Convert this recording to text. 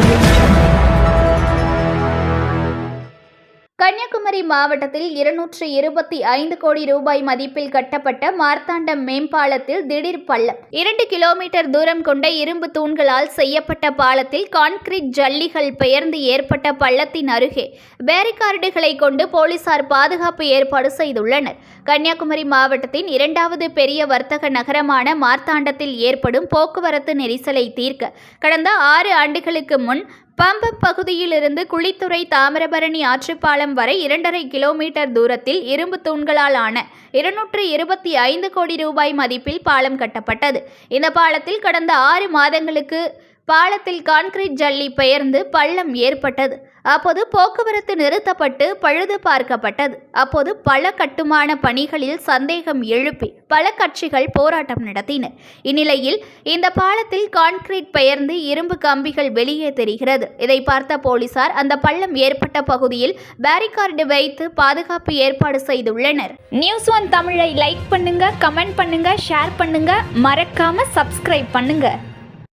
audio Kanyakumari மாவட்டத்தில் இருநூற்று இருபத்தி ஐந்து கோடி ரூபாய் மதிப்பில் கட்டப்பட்ட மார்த்தாண்டம் மேம்பாலத்தில் திடீர் பள்ளம். இரண்டு கிலோமீட்டர் தூரம் கொண்ட இரும்பு தூண்களால் செய்யப்பட்ட பாலத்தில் கான்கிரீட் ஜல்லிகள் பெயர்ந்து ஏற்பட்ட பள்ளத்தின் அருகே பேரிகார்டுகளை கொண்டு போலீசார் பாதுகாப்பு ஏற்பாடு செய்துள்ளனர். கன்னியாகுமரி மாவட்டத்தின் இரண்டாவது பெரிய வர்த்தக நகரமான மார்த்தாண்டத்தில் ஏற்படும் போக்குவரத்து நெரிசலை தீர்க்க கடந்த ஆறு ஆண்டுகளுக்கு முன் பம்பம் பகுதியிலிருந்து குளித்துறை தாமிரபரணி ஆற்றுப்பாலம் வரை இரண்டு இரண்டரை கிலோமீட்டர் தூரத்தில் இரும்பு தூண்களால் ஆன இருநூற்று இருபத்தி ஐந்து கோடி ரூபாய் மதிப்பில் பாலம் கட்டப்பட்டது. இந்த பாலத்தில் கடந்த ஆறு மாதங்களுக்கு பாலத்தில் கான்கிரீட் ஜல்லி பெயர்ந்து பள்ளம் ஏற்பட்டது. அப்போது போக்குவரத்து நிறுத்தப்பட்டு பழுது பார்க்கப்பட்டது. அப்போது பல கட்டுமான பணிகளில் சந்தேகம் எழுப்பி பல கட்சிகள் போராட்டம் நடத்தின. இந்நிலையில் இந்த பாலத்தில் கான்கிரீட் பெயர்ந்து இரும்பு கம்பிகள் வெளியே தெரிகிறது. இதை பார்த்த போலீசார் அந்த பள்ளம் ஏற்பட்ட பகுதியில் பேரிகார்டு வைத்து பாதுகாப்பு ஏற்பாடு செய்துள்ளனர். நியூஸ் ஒன் தமிழை லைக் பண்ணுங்க கமெண்ட் பண்ணுங்க ஷேர் பண்ணுங்க. மறக்காம சப்ஸ்கிரைப் பண்ணுங்க.